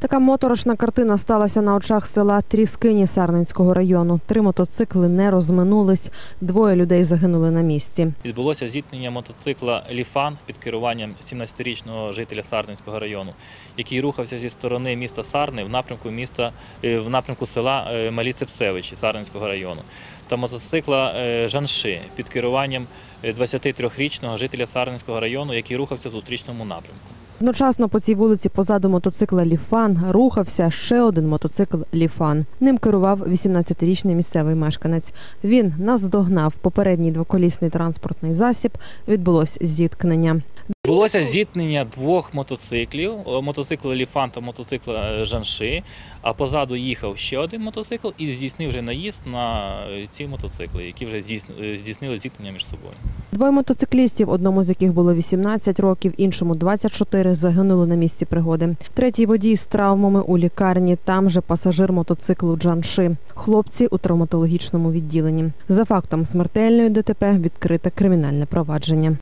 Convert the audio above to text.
Така моторошна картина сталася на очах села Тріскині Сарненського району. Три мотоцикли не розминулись, двоє людей загинули на місці. Відбулося зіткнення мотоцикла Ліфан під керуванням 17-річного жителя Сарненського району, який рухався зі сторони міста Сарни в напрямку міста е, в напрямку села е, Малі Цепцевичі Сарненського району та мотоцикла е, Жанши під керуванням е, 23-річного жителя Сарненського району, який рухався в зустрічному напрямку. Одночасно по цій вулиці позаду мотоцикла Ліфан рухався ще один мотоцикл Ліфан. Ним керував 18-річний місцевий мешканець. Він наздогнав попередній двоколісний транспортний засіб. Відбулось зіткнення. Відбулося зіткнення двох мотоциклів: е, мотоцикла Ліфан та мотоцикла е, Жанши. А позаду їхав ще один мотоцикл і здійснив вже наїзд на е, ці мотоцикли, які вже здійсн- здійснили зіткнення між собою. Двоє мотоциклістів, одному з яких було 18 років, іншому 24, загинули на місці пригоди. Третій водій з травмами у лікарні. Там же пасажир мотоциклу Джанши. Хлопці у травматологічному відділенні. За фактом смертельної ДТП відкрите кримінальне провадження.